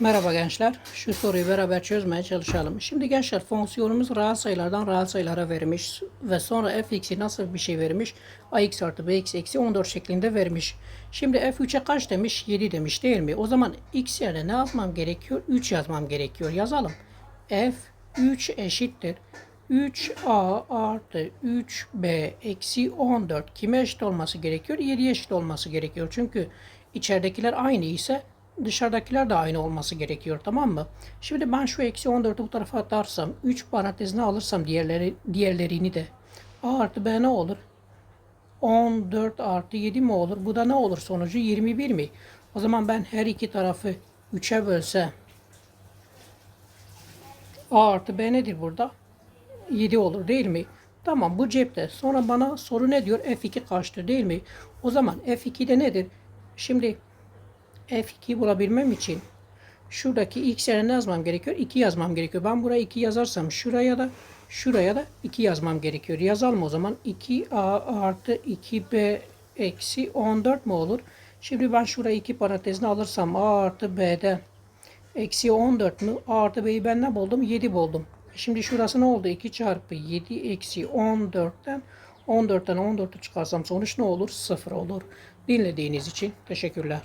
Merhaba gençler. Şu soruyu beraber çözmeye çalışalım. Şimdi gençler fonksiyonumuz reel sayılardan reel sayılara vermiş ve sonra fx'i nasıl bir şey vermiş? ax artı bx eksi 14 şeklinde vermiş. Şimdi f3'e kaç demiş? 7 demiş değil mi? O zaman x yerine ne yazmam gerekiyor? 3 yazmam gerekiyor. Yazalım. f 3 eşittir. 3a artı 3b eksi 14 kime eşit olması gerekiyor? 7'ye eşit olması gerekiyor. Çünkü içeridekiler aynı ise dışarıdakiler de aynı olması gerekiyor tamam mı? Şimdi ben şu eksi 14'ü bu tarafa atarsam 3 parantezine alırsam diğerleri, diğerlerini de a artı b ne olur? 14 artı 7 mi olur? Bu da ne olur sonucu 21 mi? O zaman ben her iki tarafı 3'e bölsem a artı b nedir burada? 7 olur değil mi? Tamam bu cepte. Sonra bana soru ne diyor? F2 kaçtır değil mi? O zaman F2'de nedir? Şimdi F2 bulabilmem için şuradaki x yerine ne yazmam gerekiyor? 2 yazmam gerekiyor. Ben buraya 2 yazarsam şuraya da şuraya da 2 yazmam gerekiyor. Yazalım o zaman. 2a artı 2b eksi 14 mu olur? Şimdi ben şuraya 2 parantezine alırsam a artı b'den eksi 14 mü? A artı b'yi ben ne buldum? 7 buldum. Şimdi şurası ne oldu? 2 çarpı 7 eksi 14'ten 14'ten 14'ü çıkarsam sonuç ne olur? 0 olur. Dinlediğiniz için teşekkürler.